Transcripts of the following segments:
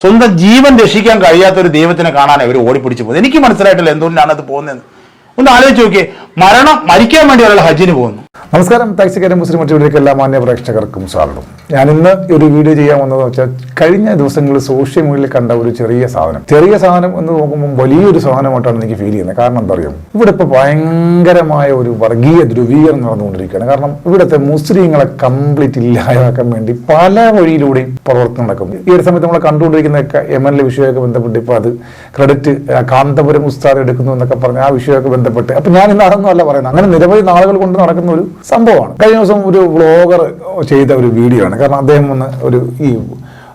സ്വന്തം ജീവൻ രക്ഷിക്കാൻ കഴിയാത്ത ഒരു ദൈവത്തിനെ കാണാൻ അവർ ഓടിപ്പിടിച്ചു പോകുന്നത് എനിക്ക് മനസ്സിലായിട്ടില്ല എന്തുകൊണ്ടാണ് അത് പോകുന്നത് ഒന്ന് ആലോചിച്ച് നോക്കിയേ. മരണം മരിക്കാൻ വേണ്ടി ഒരാൾ ഹജ്ജിന് പോകുന്നു. നമസ്കാരം. ടാക്സിക്കാരൻ മുസ്ലിം മറ്റുവിലേക്ക് എല്ലാ മാന്യ പ്രേക്ഷകർക്കും സ്വാഗതം. ഞാൻ ഇന്ന് ഒരു വീഡിയോ ചെയ്യാൻ വന്നതെന്ന് വെച്ചാൽ കഴിഞ്ഞ ദിവസങ്ങളിൽ സോഷ്യൽ മീഡിയയിൽ കണ്ട ഒരു ചെറിയ സാധനം. ചെറിയ സാധനം എന്ന് നോക്കുമ്പോൾ വലിയൊരു സാധനമായിട്ടാണ് എനിക്ക് ഫീൽ ചെയ്യുന്നത്. കാരണം എന്താ പറയുക ഇവിടെ ഇപ്പോൾ ഭയങ്കരമായ ഒരു വർഗീയ ധ്രുവീകരണം നടന്നുകൊണ്ടിരിക്കുകയാണ്. കാരണം ഇവിടുത്തെ മുസ്ലിങ്ങളെ കംപ്ലീറ്റ് ഇല്ലാതാക്കാൻ വേണ്ടി പല വഴിയിലൂടെയും പ്രവർത്തനം നടക്കും ഈ ഒരു സമയത്ത് നമ്മൾ കണ്ടുകൊണ്ടിരിക്കുന്ന എം എൽ എ വിഷയമൊക്കെ ബന്ധപ്പെട്ട് ഇപ്പോൾ അത് ക്രെഡിറ്റ് കാന്തപുരം ഉസ്താദ് എടുക്കുന്നു എന്നൊക്കെ പറഞ്ഞ് ആ വിഷയമൊക്കെ ബന്ധപ്പെട്ട്. അപ്പോൾ ഞാൻ ഇന്ന് അതൊന്നും അല്ല പറയുന്നത്. അങ്ങനെ നിരവധി നാളുകൾ കൊണ്ട് നടക്കുന്ന ഒരു സംഭവമാണ്. കഴിഞ്ഞ ദിവസം ഒരു വ്ളോഗർ ചെയ്ത ഒരു വീഡിയോ ആണ്. കാരണം അദ്ദേഹം ഒന്ന് ഒരു ഈ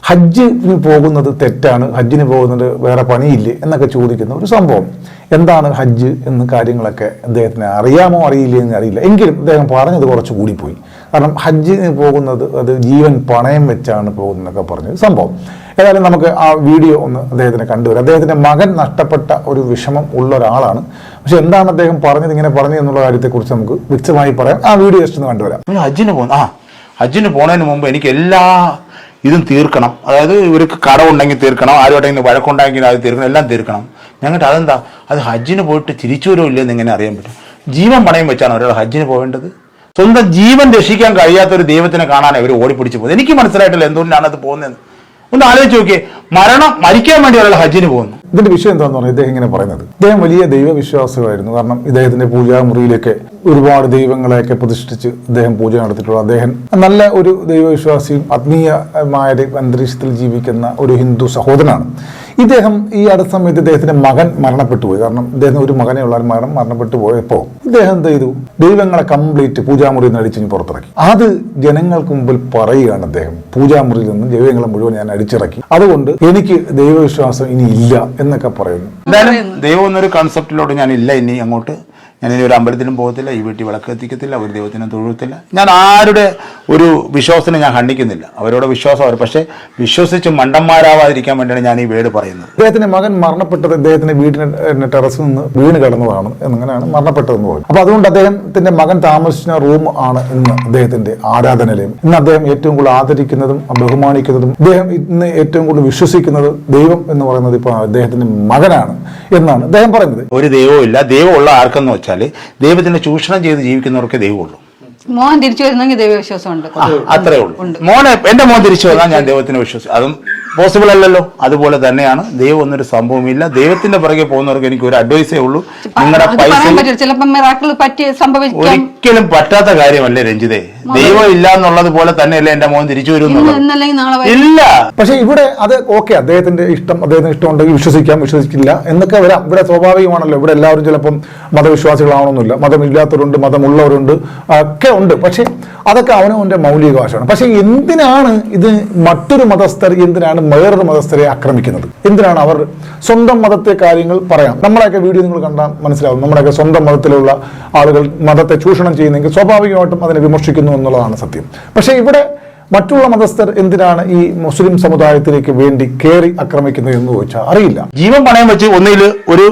ഹജ്ജിന് പോകുന്നത് തെറ്റാണ് ഹജ്ജിന് പോകുന്നത് വേറെ പണിയില്ലേ എന്നൊക്കെ ചോദിക്കുന്ന ഒരു സംഭവം. എന്താണ് ഹജ്ജ് എന്ന കാര്യങ്ങളൊക്കെ അദ്ദേഹത്തിന് അറിയാമോ അറിയില്ലേ എന്ന് അറിയില്ല. എങ്കിലും അദ്ദേഹം പറഞ്ഞത് കുറച്ച് കൂടിപ്പോയി. കാരണം ഹജ്ജിന് പോകുന്നത് അത് ജീവൻ പണയം വെച്ചാണ് പോകുന്നതൊക്കെ പറഞ്ഞ സംഭവം. ഏതായാലും നമുക്ക് ആ വീഡിയോ ഒന്ന് അദ്ദേഹത്തിന് കണ്ടുവരാം. അദ്ദേഹത്തിന്റെ മകൻ നഷ്ടപ്പെട്ട ഒരു വിഷമം ഉള്ള ഒരാളാണ്. പക്ഷെ എന്താണ് അദ്ദേഹം പറഞ്ഞത് ഇങ്ങനെ പറഞ്ഞു എന്നുള്ള കാര്യത്തെക്കുറിച്ച് നമുക്ക് വ്യക്തമായി പറയാം. ആ വീഡിയോ ജസ്റ്റ് ഒന്ന് കണ്ടുവരാം. ഹജ്ജിന് പോകുന്നു ആ ഹജ്ജിന് പോണതിന് മുമ്പ് എനിക്ക് എല്ലാ ഇതും തീർക്കണം. അതായത് ഇവർക്ക് കടമുണ്ടെങ്കിൽ തീർക്കണം ആരുമായിട്ടെങ്കിലും വഴക്കുണ്ടെങ്കിൽ അത് തീർക്കണം എല്ലാം തീർക്കണം. ഞങ്ങൾക്ക് അതെന്താ? അത് ഹജ്ജിന് പോയിട്ട് തിരിച്ചു വരുമോ ഇല്ലെന്ന് എങ്ങനെ അറിയാൻ പറ്റും? ജീവൻ പണയം വെച്ചാണ് ഒരാൾ ഹജ്ജിന് പോകേണ്ടത് സ്വന്തം ജീവൻ രക്ഷിക്കാൻ കഴിയാത്ത ഒരു ദൈവത്തിനെ കാണാൻ അവർ ഓടിപ്പിടിച്ച് പോകുന്നത്. എനിക്ക് മനസ്സിലായിട്ടില്ല എന്തുകൊണ്ടാണ് അത് പോകുന്നത് ഒന്ന് ആലോചിച്ച് നോക്കിയേ മരണം മരിക്കാൻ വേണ്ടി ഒരാൾ ഹജ്ജിന് പോകുന്നു. ഇതിന്റെ വിഷയം എന്താണെന്ന് പറഞ്ഞാൽ ഇദ്ദേഹം ഇങ്ങനെ പറയുന്നത്. ഇദ്ദേഹം വലിയ ദൈവവിശ്വാസമായിരുന്നു കാരണം ഇദ്ദേഹത്തിന്റെ പൂജാമുറിയിലൊക്കെ ഒരുപാട് ദൈവങ്ങളെയൊക്കെ പ്രതിഷ്ഠിച്ച് അദ്ദേഹം പൂജ നടത്തിയിട്ടുള്ള അദ്ദേഹം നല്ല ഒരു ദൈവവിശ്വാസിയും ആത്മീയമായ അന്തരീക്ഷത്തിൽ ജീവിക്കുന്ന ഒരു ഹിന്ദു സഹോദരനാണ്. ഇദ്ദേഹം ഈ അടുത്ത സമയത്ത് ഇദ്ദേഹത്തിന്റെ മകൻ മരണപ്പെട്ടു പോയി. കാരണം ഇദ്ദേഹം ഒരു മകനെ ഉള്ള മരണം മരണപ്പെട്ടു പോയപ്പോൾ ഇദ്ദേഹം എന്ത് ചെയ്തു? ദൈവങ്ങളെ കംപ്ലീറ്റ് പൂജാമുറിയിൽ നിന്ന് അടിച്ചു പുറത്തിറക്കി. അത് ജനങ്ങൾക്ക് മുമ്പിൽ പറയുകയാണ് അദ്ദേഹം. പൂജാമുറിയിൽ നിന്ന് ദൈവങ്ങളെ മുഴുവൻ ഞാൻ അടിച്ചിറക്കി. അതുകൊണ്ട് എനിക്ക് ദൈവവിശ്വാസം ഇനി ഇല്ല എന്നൊക്കെ പറയുന്നു. എന്തായാലും ദൈവം എന്നൊരു കൺസെപ്റ്റിലോട്ട് ഞാൻ ഇല്ല ഇനി അങ്ങോട്ട്. ഞാൻ ഇനി ഒരു അമ്പലത്തിലും പോകത്തില്ല ഈ വീട്ടിൽ വിളക്ക് എത്തിക്കത്തില്ല ഒരു ദൈവത്തിനും തൊഴുത്തില്ല ഞാൻ ആരുടെ ഒരു വിശ്വാസത്തിനെ ഞാൻ ഖണ്ഡിക്കുന്നില്ല. അവരോട് വിശ്വാസം അവർ. പക്ഷേ വിശ്വസിച്ച് മണ്ടന്മാരാവാതിരിക്കാൻ വേണ്ടിയാണ് ഞാൻ ഈ വീട് പറയുന്നത്. അദ്ദേഹത്തിന്റെ മകൻ മരണപ്പെട്ടത് അദ്ദേഹത്തിന്റെ വീടിന് ടെറസിൽ നിന്ന് വീണ് കിടന്നതാണ് എന്നിങ്ങനെയാണ് മരണപ്പെട്ടതെന്ന് പറഞ്ഞു അപ്പൊ അതുകൊണ്ട് അദ്ദേഹത്തിന്റെ മകൻ താമസിച്ച റൂം ആണ് ഇന്ന് അദ്ദേഹത്തിന്റെ ആരാധനാലയം. ഇന്ന് അദ്ദേഹം ഏറ്റവും കൂടുതൽ ആദരിക്കുന്നതും ബഹുമാനിക്കുന്നതും അദ്ദേഹം ഇന്ന് ഏറ്റവും കൂടുതൽ വിശ്വസിക്കുന്നത് ദൈവം എന്ന് പറയുന്നത് ഇപ്പോൾ അദ്ദേഹത്തിന്റെ മകനാണ് എന്നാണ് അദ്ദേഹം പറയുന്നത്. ഒരു ദൈവവും ഇല്ല ദൈവമുള്ള ആർക്കെന്ന് വെച്ചാൽ ദൈവത്തിനെ ചൂഷണം ചെയ്ത് ജീവിക്കുന്നവർക്ക് ദൈവമുള്ളൂ. മോഹൻ തിരിച്ചു വരുന്നെങ്കിൽ ദൈവവിശ്വാസമുണ്ട് ആ, അത്രേ ഉള്ളൂ. മോനെ എന്റെ മോൻ തിരിച്ചു വന്നാൽ ഞാൻ ദൈവത്തിനെ വിശ്വസിച്ചു അതും പോസിബിൾ അല്ലല്ലോ. അതുപോലെ തന്നെയാണ്. ദൈവം ഒന്നൊരു സംഭവമില്ല ദൈവത്തിന്റെ പുറകെ പോകുന്നവർക്ക് എനിക്ക് ഒരു അഡ്വൈസേ ഉള്ളൂ. നിങ്ങളുടെ പൈസ ഒരിക്കലും പറ്റാത്ത കാര്യമല്ലേ രഞ്ജിതേ? ദൈവം ഇല്ല എന്നുള്ളത് പോലെ തന്നെയല്ലേ എന്റെ മോൻ തിരിച്ചു വരും ഇല്ല. പക്ഷെ ഇവിടെ അത് ഓക്കെ അദ്ദേഹത്തിന്റെ ഇഷ്ടം അദ്ദേഹത്തിന് ഇഷ്ടമുണ്ടെങ്കിൽ വിശ്വസിക്കാം വിശ്വസിക്കില്ല. എന്നൊക്കെ വരാം. ഇവിടെ സ്വാഭാവികമാണല്ലോ. ഇവിടെ എല്ലാവരും ചിലപ്പം മതവിശ്വാസികളാവണമെന്നില്ല മതമില്ലാത്തവരുണ്ട് മതമുള്ളവരുണ്ട് ഒക്കെ ഉണ്ട്. പക്ഷെ അതൊക്കെ അവനവന്റെ മൗലികാവകാശമാണ് പക്ഷെ എന്തിനാണ് ഇത് മറ്റൊരു മതസ്ഥർ എന്തിനാണ് വേറൊരു മതസ്ഥരെ ആക്രമിക്കുന്നത്? എന്തിനാണ് അവർ സ്വന്തം മതത്തെ കാര്യങ്ങൾ പറയാം? നമ്മളെയൊക്കെ വീഡിയോ നിങ്ങൾ കണ്ടാൽ മനസ്സിലാവും. നമ്മുടെയൊക്കെ സ്വന്തം മതത്തിലുള്ള ആളുകൾ മതത്തെ ചൂഷണം ചെയ്യുന്നെങ്കിൽ സ്വാഭാവികമായിട്ടും അതിനെ വിമർശിക്കുന്നു എന്നുള്ളതാണ് സത്യം. പക്ഷേ ഇവിടെ മറ്റുള്ള മതസ്ഥർ എന്തിനാണ് ഈ മുസ്ലിം സമുദായത്തിലേക്ക് വേണ്ടി കയറി ആക്രമിക്കുന്നത് എന്ന് ചോദിച്ചാൽ അറിയില്ല. ജീവൻ പണയം വെച്ച് ഒന്നിൽ ഒരു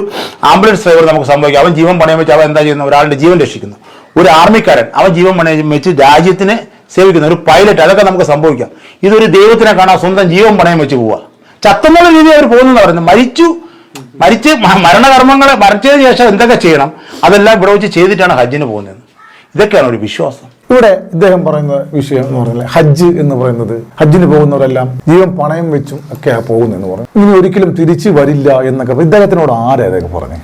ആംബുലൻസ് ഡ്രൈവർ നമുക്ക് സംഭവിക്കാം. അവൻ ജീവൻ പണയം വെച്ച് അവൻ എന്താ ചെയ്യുന്നത്? ഒരാളുടെ ജീവൻ രക്ഷിക്കുന്നു. ഒരു ആർമിക്കാരൻ അവൻ ജീവൻ പണയം വെച്ച് രാജ്യത്തിനെ സേവിക്കുന്നു. ഒരു പൈലറ്റ് അതൊക്കെ നമുക്ക് സംഭവിക്കാം. ഇതൊരു ദൈവത്തിനെ കാണാൻ സ്വന്തം ജീവൻ പണയം വെച്ച് പോവുക ചത്തെന്നുള്ള രീതി അവർ പോകുന്നു പറയുന്നത്. മരിച്ചു മരിച്ച് മരണകർമ്മങ്ങൾ മരിച്ചതിന് ശേഷം എന്തൊക്കെ ചെയ്യണം? അതെല്ലാം ഇവിടെ വെച്ച് ചെയ്തിട്ടാണ് ഹജ്ജിന് പോകുന്നത്. ഇതൊക്കെയാണ് ഒരു വിശ്വാസം. ഇവിടെ ഇദ്ദേഹം പറയുന്ന വിഷയം എന്ന് പറഞ്ഞാൽ ഹജ്ജ് എന്ന് പറയുന്നത്. ഹജ്ജിന് പോകുന്നവരെല്ലാം ജീവൻ പണയം വെച്ചും ഒക്കെ പോകുന്നെന്ന് പറഞ്ഞു. ഇനി ഒരിക്കലും തിരിച്ചു വരില്ല എന്നൊക്കെ ഇദ്ദേഹത്തിനോട് ആരാ ഇതൊക്കെ പറഞ്ഞു?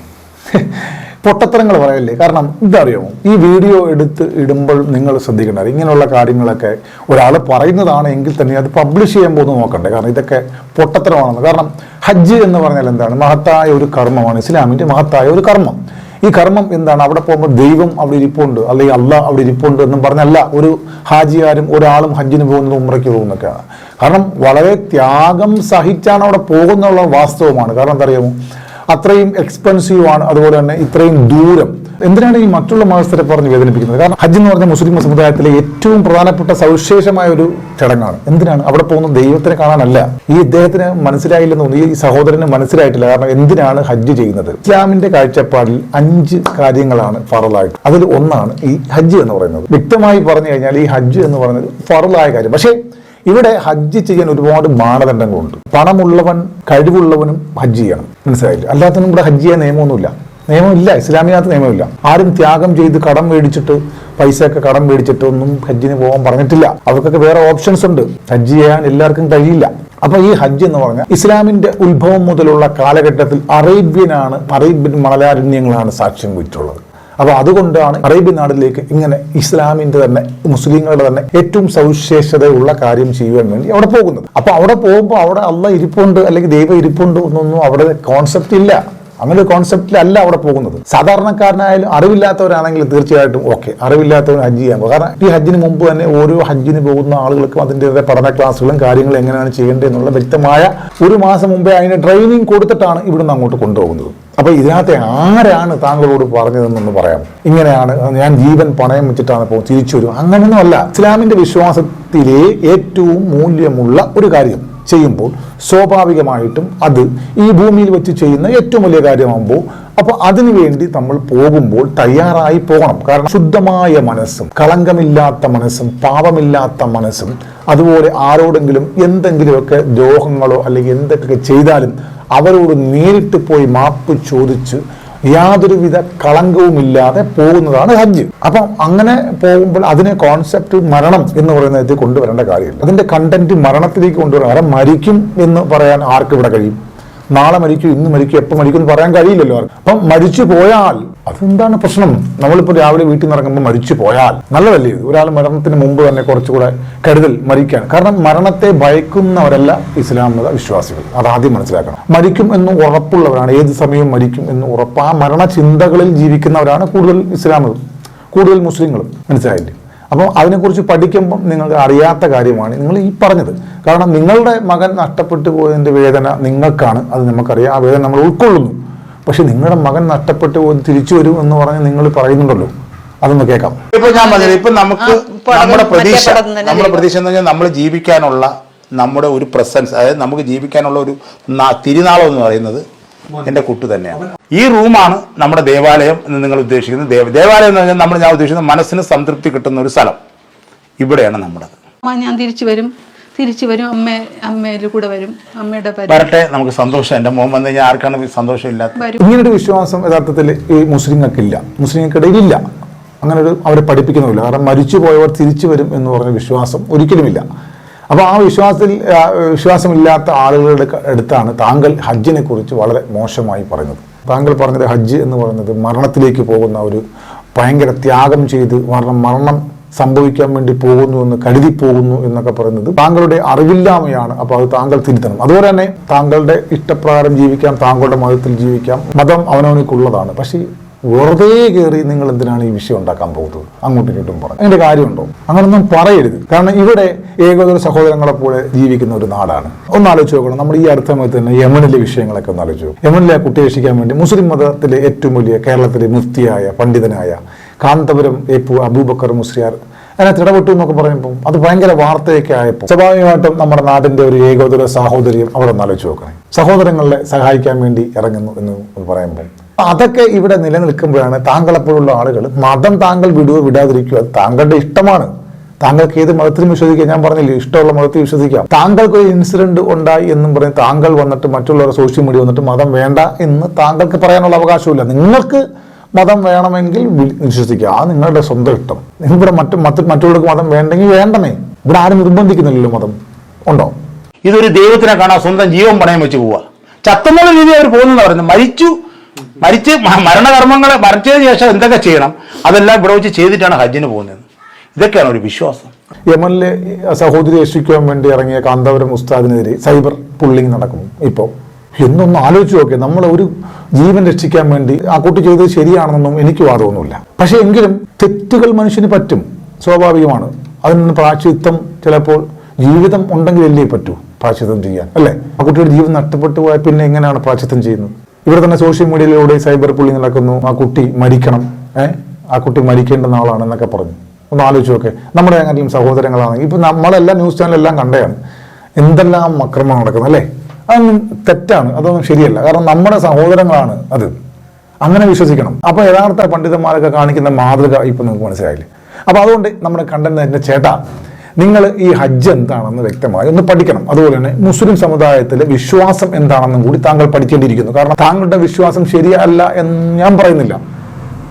പൊട്ടത്തരങ്ങൾ പറയല്ലേ? കാരണം ഇതറിയാമോ ഈ വീഡിയോ എടുത്ത് ഇടുമ്പോൾ നിങ്ങൾ ശ്രദ്ധിക്കേണ്ടത് ഇങ്ങനെയുള്ള കാര്യങ്ങളൊക്കെ ഒരാൾ പറയുന്നതാണ് എങ്കിൽ തന്നെ അത് പബ്ലിഷ് ചെയ്യാൻ പോകുന്നത് നോക്കണ്ടേ? കാരണം ഇതൊക്കെ പൊട്ടത്തരമാണെന്ന്. കാരണം ഹജ്ജ് എന്ന് പറഞ്ഞാൽ എന്താണ്? മഹത്തായ ഒരു കർമ്മമാണ് ഇസ്ലാമിന്റെ മഹത്തായ ഒരു കർമ്മം. ഈ കർമ്മം എന്താണ്? അവിടെ പോകുമ്പോൾ ദൈവം അവിടെ ഇരിപ്പുണ്ട് അല്ലെങ്കിൽ അള്ളാഹ് അവിടെ ഇരിപ്പുണ്ട് എന്നും പറഞ്ഞല്ല ഒരു ഹാജിയാരും ഒരാളും ഹജ്ജിന് പോകുന്നത് ഉമ്രയ്ക്ക് പോകുന്നൊക്കെയാണ്. കാരണം വളരെ ത്യാഗം സഹിച്ചാണ് അവിടെ പോകുന്നുള്ള വാസ്തവമാണ്. കാരണം എന്താ അറിയാമോ? അത്രയും എക്സ്പെൻസീവ് ആണ്. അതുപോലെ തന്നെ ഇത്രയും ദൂരം. എന്തിനാണ് ഈ മറ്റുള്ള മതസ്ഥരെ പറഞ്ഞ് വേദനിപ്പിക്കുന്നത്? കാരണം ഹജ്ജ് എന്ന് പറഞ്ഞ മുസ്ലിം സമുദായത്തിലെ ഏറ്റവും പ്രധാനപ്പെട്ട സവിശേഷമായ ഒരു ചടങ്ങാണ്. എന്തിനാണ്? അവിടെ പോകുന്ന ദൈവത്തിനെ കാണാനല്ല. ഈ ഇദ്ദേഹത്തിന് മനസ്സിലായില്ലെന്ന് തോന്നുന്നു. ഈ സഹോദരന് മനസ്സിലായിട്ടില്ല. കാരണം എന്തിനാണ് ഹജ്ജ് ചെയ്യുന്നത്? ഇസ്ലാമിന്റെ കാഴ്ചപ്പാടിൽ അഞ്ച് കാര്യങ്ങളാണ് ഫറലായിട്ട്. അതിൽ ഒന്നാണ് ഈ ഹജ്ജ് എന്ന് പറയുന്നത്. വ്യക്തമായി പറഞ്ഞു കഴിഞ്ഞാൽ ഈ ഹജ്ജ് എന്ന് പറയുന്നത് ഫറലായ കാര്യം. പക്ഷേ ഇവിടെ ഹജ്ജ് ചെയ്യാൻ ഒരുപാട് മാനദണ്ഡങ്ങളുണ്ട്. പണമുള്ളവൻ കഴിവുള്ളവനും ഹജ്ജ് ചെയ്യണം. മനസ്സിലായില്ല? അല്ലാത്തവനും ഇവിടെ ഹജ്ജ് ചെയ്യാൻ നിയമമൊന്നുമില്ല. നിയമമില്ല ഇസ്ലാമിനകത്ത് നിയമമില്ല. ആരും ത്യാഗം ചെയ്ത് കടം മേടിച്ചിട്ട് പൈസയൊക്കെ കടം മേടിച്ചിട്ട് ഒന്നും ഹജ്ജിന് പോകാൻ പറഞ്ഞിട്ടില്ല. അവർക്കൊക്കെ വേറെ ഓപ്ഷൻസ് ഉണ്ട്. ഹജ്ജ് ചെയ്യാൻ എല്ലാവർക്കും കഴിയില്ല. അപ്പൊ ഈ ഹജ്ജ് എന്ന് പറഞ്ഞാൽ ഇസ്ലാമിന്റെ ഉത്ഭവം മുതലുള്ള കാലഘട്ടത്തിൽ അറേബ്യനാണ് അറേബ്യൻ മണലാരണ്യങ്ങളാണ് സാക്ഷ്യം വഹിച്ചിട്ടുള്ളത്. അപ്പൊ അതുകൊണ്ടാണ് അറേബ്യൻ നാടിലേക്ക് ഇങ്ങനെ ഇസ്ലാമിന്റെ തന്നെ മുസ്ലിങ്ങളുടെ തന്നെ ഏറ്റവും സവിശേഷതയുള്ള കാര്യം ചെയ്യുവാൻ വേണ്ടി അവിടെ പോകുന്നത്. അപ്പൊ അവിടെ പോകുമ്പോൾ അവിടെ അള്ള ഇരിപ്പുണ്ട് അല്ലെങ്കിൽ ദൈവം ഇരിപ്പുണ്ട് എന്നൊന്നും അവിടെ കോൺസെപ്റ്റ് ഇല്ല. അങ്ങനെ ഒരു കോൺസെപ്റ്റിലല്ല അവിടെ പോകുന്നത്. സാധാരണക്കാരനായാലും അറിവില്ലാത്തവരാണെങ്കിൽ തീർച്ചയായിട്ടും ഓക്കെ അറിവില്ലാത്തവർ ഹജ്ജ് ചെയ്യാൻ പോകും. കാരണം ഈ ഹജ്ജിന് മുമ്പ് തന്നെ ഓരോ ഹജ്ജിന് പോകുന്ന ആളുകൾക്കും അതിന്റെതായ പഠന ക്ലാസ്സുകളും കാര്യങ്ങളും എങ്ങനെയാണ് ചെയ്യേണ്ടത് എന്നുള്ള വ്യക്തമായ ഒരു മാസം മുമ്പേ അതിന് ട്രെയിനിങ് കൊടുത്തിട്ടാണ് ഇവിടുന്ന് അങ്ങോട്ട് കൊണ്ടുപോകുന്നത്. അപ്പൊ ഇതിനകത്തെ ആരാണ് താങ്കളോട് പറഞ്ഞതെന്നൊന്ന് പറയാം ഇങ്ങനെയാണ് ഞാൻ ജീവൻ പണയം വെച്ചിട്ടാണ് ഇപ്പോൾ തിരിച്ചു വരും. അങ്ങനെയൊന്നും അല്ല ഇസ്ലാമിന്റെ വിശ്വാസത്തിലെ ഏറ്റവും മൂല്യമുള്ള ഒരു കാര്യം. ചെയ്യുമ്പോൾ സ്വാഭാവികമായിട്ടും അത് ഈ ഭൂമിയിൽ വെച്ച് ചെയ്യുന്ന ഏറ്റവും വലിയ കാര്യമാകുമ്പോൾ അപ്പോൾ അതിനുവേണ്ടി നമ്മൾ പോകുമ്പോൾ തയ്യാറായി പോകണം. കാരണം ശുദ്ധമായ മനസ്സും കളങ്കമില്ലാത്ത മനസ്സും പാപമില്ലാത്ത മനസ്സും അതുപോലെ ആരോടെങ്കിലും എന്തെങ്കിലുമൊക്കെ ദ്രോഹങ്ങളോ അല്ലെങ്കിൽ എന്തൊക്കെ ചെയ്താലും അവരോട് നേരിട്ട് പോയി മാപ്പ് ചോദിച്ച് യാതൊരുവിധ കളങ്കവുമില്ലാതെ പോകുന്നതാണ് ഹജ്ജ്. അപ്പം അങ്ങനെ പോകുമ്പോൾ അതിനെ കോൺസെപ്റ്റ് മരണം എന്ന് പറയുന്നതിൽ കൊണ്ടുവരേണ്ട കാര്യമില്ല. അതിന്റെ കണ്ടന്റ് മരണത്തിലേക്ക് കൊണ്ടുവരണം കാരണം മരിക്കും എന്ന് പറയാൻ ആർക്കിവിടെ കഴിയും? നാളെ മരിക്കും ഇന്ന് മരിക്കും എപ്പോൾ മരിക്കും എന്ന് പറയാൻ കഴിയില്ലല്ലോ. അപ്പം മരിച്ചു പോയാൽ അതെന്താണ് പ്രശ്നം? നമ്മളിപ്പോൾ രാവിലെ വീട്ടിൽ നിന്ന് ഇറങ്ങുമ്പോൾ മരിച്ചു പോയാൽ നല്ലതല്ലേ? ഒരാൾ മരണത്തിന് മുമ്പ് തന്നെ കുറച്ചുകൂടെ കരുതൽ മരിക്കാൻ. കാരണം മരണത്തെ ഭയക്കുന്നവരല്ല ഇസ്ലാം മത വിശ്വാസികൾ. ആദ്യം മനസ്സിലാക്കണം. മരിക്കും എന്ന് ഉറപ്പുള്ളവരാണ്. ഏത് സമയവും മരിക്കും എന്ന് ഉറപ്പ്. ആ മരണ ചിന്തകളിൽ ജീവിക്കുന്നവരാണ് കൂടുതൽ ഇസ്ലാമുകൾ. കൂടുതൽ മുസ്ലിങ്ങളും. മനസ്സിലായില്ലേ? അപ്പോൾ അതിനെക്കുറിച്ച് പഠിക്കുമ്പം നിങ്ങൾക്ക് അറിയാത്ത കാര്യമാണ് നിങ്ങൾ ഈ പറഞ്ഞത്. കാരണം നിങ്ങളുടെ മകൻ നഷ്ടപ്പെട്ടു പോയതിന്റെ വേദന നിങ്ങൾക്കാണ് അത് നമുക്കറിയാം. ആ വേദന നമ്മൾ ഉൾക്കൊള്ളുന്നു. പക്ഷെ നിങ്ങളുടെ മകൻ നഷ്ടപ്പെട്ടു പോയി തിരിച്ചു വരും എന്ന് പറഞ്ഞ് നിങ്ങൾ പറയുന്നുണ്ടല്ലോ. അതൊന്ന് കേൾക്കാം. ഇപ്പൊ ഞാൻ പറഞ്ഞത് ഇപ്പൊ നമുക്ക് നമ്മുടെ പ്രതീക്ഷ നമ്മുടെ പ്രതീക്ഷ എന്ന് പറഞ്ഞാൽ നമ്മൾ ജീവിക്കാനുള്ള നമ്മുടെ ഒരു പ്രസൻസ് അതായത് നമുക്ക് ജീവിക്കാനുള്ള ഒരു തിരുനാളം എന്ന് പറയുന്നത് എന്റെ കുട്ടു തന്നെയാണ്. ഈ റൂമാണ് നമ്മുടെ ദേവാലയം എന്ന് നിങ്ങൾ ഉദ്ദേശിക്കുന്നത്. ദേവ ദേവാലയം എന്ന് പറഞ്ഞാൽ നമ്മൾ ഞാൻ ഉദ്ദേശിക്കുന്നത് മനസ്സിന് സംതൃപ്തി കിട്ടുന്ന ഒരു സ്ഥലം. ഇവിടെയാണ് നമ്മുടെ അമ്മ ഞാൻ തിരിച്ചു വരും. തിരിച്ചു വരും. അമ്മ അമ്മയിൽ കൂടെ വരും. അമ്മയുടെ പരി വരട്ടെ നമുക്ക് സന്തോഷം. എന്റെ മോൻ വന്നു കഴിഞ്ഞാൽ ആർക്കാണ് സന്തോഷം ഇല്ലാത്ത വരും. ഇങ്ങനൊരു വിശ്വാസം യഥാർത്ഥത്തിൽ ഈ മുസ്ലിങ്ങൾക്കില്ല. മുസ്ലിങ്ങൾക്ക് ഇല്ല അങ്ങനെ ഒരു അവരെ പഠിപ്പിക്കുന്നില്ല കാരണം മരിച്ചു പോയവർ തിരിച്ചു വരും എന്ന് പറഞ്ഞ വിശ്വാസം ഒരിക്കലുമില്ല. അപ്പോൾ ആ വിശ്വാസത്തിൽ വിശ്വാസമില്ലാത്ത ആളുകളുടെ അടുത്താണ് താങ്കൾ ഹജ്ജിനെ കുറിച്ച് വളരെ മോശമായി പറയുന്നത്. താങ്കൾ പറഞ്ഞത് ഹജ്ജ് എന്ന് പറയുന്നത് മരണത്തിലേക്ക് പോകുന്ന ഒരു ഭയങ്കര ത്യാഗം ചെയ്ത് മരണം മരണം സംഭവിക്കാൻ വേണ്ടി പോകുന്നു എന്ന് കരുതി പോകുന്നു എന്നൊക്കെ പറയുന്നത് താങ്കളുടെ അറിവില്ലാമയാണ് അപ്പോൾ അത് താങ്കൾ തിരുത്തണം. അതുപോലെ തന്നെ താങ്കളുടെ ഇഷ്ടപ്രകാരം ജീവിക്കാം താങ്കളുടെ മതത്തിൽ ജീവിക്കാം. മതം അവനവനക്കുള്ളതാണ്. പക്ഷേ വെറുതെ കയറി നിങ്ങൾ എന്തിനാണ് ഈ വിഷയം ഉണ്ടാക്കാൻ പോകുന്നത്? അങ്ങോട്ടും ഇങ്ങോട്ടും പറഞ്ഞു. അതിന്റെ കാര്യമുണ്ടോ? അങ്ങനൊന്നും പറയരുത്. കാരണം ഇവിടെ ഏകോദര സഹോദരങ്ങളെ പോലെ ജീവിക്കുന്ന ഒരു നാടാണ്. ഒന്ന് ആലോചിച്ച് നോക്കണം. നമ്മൾ ഈ അടുത്ത സമയത്ത് തന്നെ യമനിലെ വിഷയങ്ങളൊക്കെ ഒന്ന് ആലോചിച്ചു യമനിലെ കുട്ടിയെ രക്ഷിക്കാൻ വേണ്ടി മുസ്ലിം മതത്തിലെ ഏറ്റവും വലിയ കേരളത്തിലെ മുഫ്തിയായ പണ്ഡിതനായ കാന്തപുരം എപ്പു അബൂബക്കർ മുസ്ലിയാർ അതിനകത്ത് ഇടപെട്ടു എന്നൊക്കെ പറയുമ്പോൾ അത് ഭയങ്കര വാർത്തയൊക്കെ ആയപ്പോൾ സ്വാഭാവികമായിട്ടും നമ്മുടെ നാടിന്റെ ഒരു ഏകോദര സാഹോദര്യം അവിടെ ഒന്ന് ആലോചിച്ച് നോക്കണേ. സഹോദരങ്ങളെ സഹായിക്കാൻ വേണ്ടി ഇറങ്ങുന്നു എന്ന് ഒന്ന് പറയുമ്പോൾ അതൊക്കെ ഇവിടെ നിലനിൽക്കുമ്പോഴാണ് താങ്കളെപ്പോലുള്ള ആളുകൾ മതം താങ്കൾ വിടുക വിടാതിരിക്കുക താങ്കളുടെ ഇഷ്ടമാണ്. താങ്കൾക്ക് ഏത് മതത്തിലും വിശ്വസിക്കാം. ഞാൻ പറഞ്ഞില്ലേ ഇഷ്ടമുള്ള മതത്തിൽ വിശ്വസിക്കാം. താങ്കൾക്ക് ഒരു ഇൻസിഡന്റ് ഉണ്ടായി എന്നും പറഞ്ഞ് താങ്കൾ വന്നിട്ട് മറ്റുള്ളവരുടെ സോഷ്യൽ മീഡിയ വന്നിട്ട് മതം വേണ്ട എന്ന് താങ്കൾക്ക് പറയാനുള്ള അവകാശമില്ല നിങ്ങൾക്ക് മതം വേണമെങ്കിൽ വിശ്വസിക്കുക ആ നിങ്ങളുടെ സ്വന്തം ഇഷ്ടം. നിങ്ങൾ ഇവിടെ മറ്റു മത മറ്റുള്ളവർക്ക് മതം വേണ്ടെങ്കിൽ വേണ്ടമേ. ഇവിടെ ആരും നിർബന്ധിക്കുന്നില്ലല്ലോ മതം. ഉണ്ടോ? ഇതൊരു ദൈവത്തിനെ കാണാൻ സ്വന്തം ജീവൻ പണയം വെച്ച് പോവുക ചത്തുന്നുള്ള രീതി അവർ പോകുന്നു പറയുന്നത് മരിച്ചു മരിച്ച് മരണകർമ്മങ്ങൾ മരിച്ചതിന് ശേഷം എന്തൊക്കെ ചെയ്യണം? അതെല്ലാം ഇവിടെ വെച്ച് ചെയ്തിട്ടാണ് ഹജ്ജിന് പോകുന്നത്. ഇതൊക്കെയാണ് ഒരു വിശ്വാസം. യമനിലെ സഹോദരി രക്ഷിക്കുവാൻ വേണ്ടി ഇറങ്ങിയ കാന്തപുരം ഉസ്താദിനെതിരെ സൈബർ പുള്ളിങ് നടക്കും ഇപ്പോൾ എന്നൊന്ന് ആലോചിച്ച് നോക്കി നമ്മൾ ഒരു ജീവൻ രക്ഷിക്കാൻ വേണ്ടി ആ കുട്ടി ചെയ്തത് ശരിയാണെന്നൊന്നും എനിക്ക് വാദമൊന്നുമില്ല. പക്ഷേ എങ്കിലും തെറ്റുകൾ മനുഷ്യന് പറ്റും സ്വാഭാവികമാണ്. അതിൽ നിന്ന് പ്രാശ്ചിത്വം ചിലപ്പോൾ ജീവിതം ഉണ്ടെങ്കിൽ ഉണ്ടെങ്കിലല്ലേ പറ്റൂ പ്രാശ്ചിത്വം ചെയ്യാൻ അല്ലേ? ആ കുട്ടിയുടെ ജീവൻ നഷ്ടപ്പെട്ടു പോയാൽ പിന്നെ എങ്ങനെയാണ് പ്രാശ്ചിത്വം ചെയ്യുന്നത്? ഇവിടെ തന്നെ സോഷ്യൽ മീഡിയയിലൂടെ സൈബർ പുള്ളി നടക്കുന്നു. ആ കുട്ടി മരിക്കണം. ഏഹ് ആ കുട്ടി മരിക്കേണ്ട നാളാണെന്നൊക്കെ പറഞ്ഞു. ഒന്ന് ആലോചിച്ച് നോക്കെ. നമ്മുടെ എങ്ങനെയും സഹോദരങ്ങളാണെങ്കിൽ ഇപ്പം നമ്മളെല്ലാം ന്യൂസ് ചാനലെല്ലാം കണ്ടതാണ്. എന്തെല്ലാം അക്രമം നടക്കുന്നത് അല്ലേ? അതൊന്നും തെറ്റാണ്. അതൊന്നും ശരിയല്ല. കാരണം നമ്മുടെ സഹോദരങ്ങളാണ് അത്. അങ്ങനെ വിശ്വസിക്കണം. അപ്പോൾ യഥാർത്ഥ പണ്ഡിതന്മാരൊക്കെ കാണിക്കുന്ന മാതൃക ഇപ്പം നമുക്ക് മനസ്സിലായില്ലേ? അപ്പോൾ അതുകൊണ്ട് നമ്മുടെ കണ്ടന്റ് ചേട്ടാ. നിങ്ങൾ ഈ ഹജ്ജ് എന്താണെന്ന് വ്യക്തമായി ഒന്ന് പഠിക്കണം. അതുപോലെ തന്നെ മുസ്ലിം സമുദായത്തിലെ വിശ്വാസം എന്താണെന്നും കൂടി താങ്കൾ പഠിക്കേണ്ടിയിരിക്കുന്നു. കാരണം താങ്കളുടെ വിശ്വാസം ശരിയല്ല എന്ന് ഞാൻ പറയുന്നില്ല.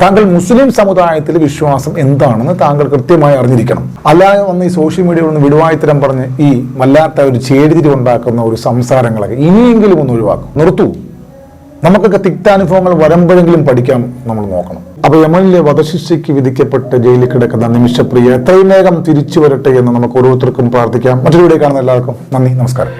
താങ്കൾ മുസ്ലിം സമുദായത്തിലെ വിശ്വാസം എന്താണെന്ന് താങ്കൾ കൃത്യമായി അറിഞ്ഞിരിക്കണം. അല്ലാതെ വന്ന് ഈ സോഷ്യൽ മീഡിയയിൽ നിന്ന് വിടുവായിത്തരം പറഞ്ഞ് ഈ വല്ലാത്ത ഒരു ചേടിതിരി ഉണ്ടാക്കുന്ന ഒരു സംസാരങ്ങളൊക്കെ ഇനിയെങ്കിലും ഒന്ന് ഒഴിവാക്കും. നിർത്തൂ. നമുക്കൊക്കെ തിക്താനുഭവങ്ങൾ വരുമ്പോഴെങ്കിലും പഠിക്കാൻ നമ്മൾ നോക്കണം. അപ്പൊ യമനിലെ വധശിക്ഷയ്ക്ക് വിധിക്കപ്പെട്ട് ജയിലിൽ കിടക്കുന്ന നിമിഷപ്രിയ എത്രയും വേഗം തിരിച്ചു വരട്ടെ എന്ന് നമുക്ക് ഓരോരുത്തർക്കും പ്രാർത്ഥിക്കാം. മറ്റൊരു വീഡിയോ കാണുന്ന എല്ലാവർക്കും നന്ദി നമസ്കാരം.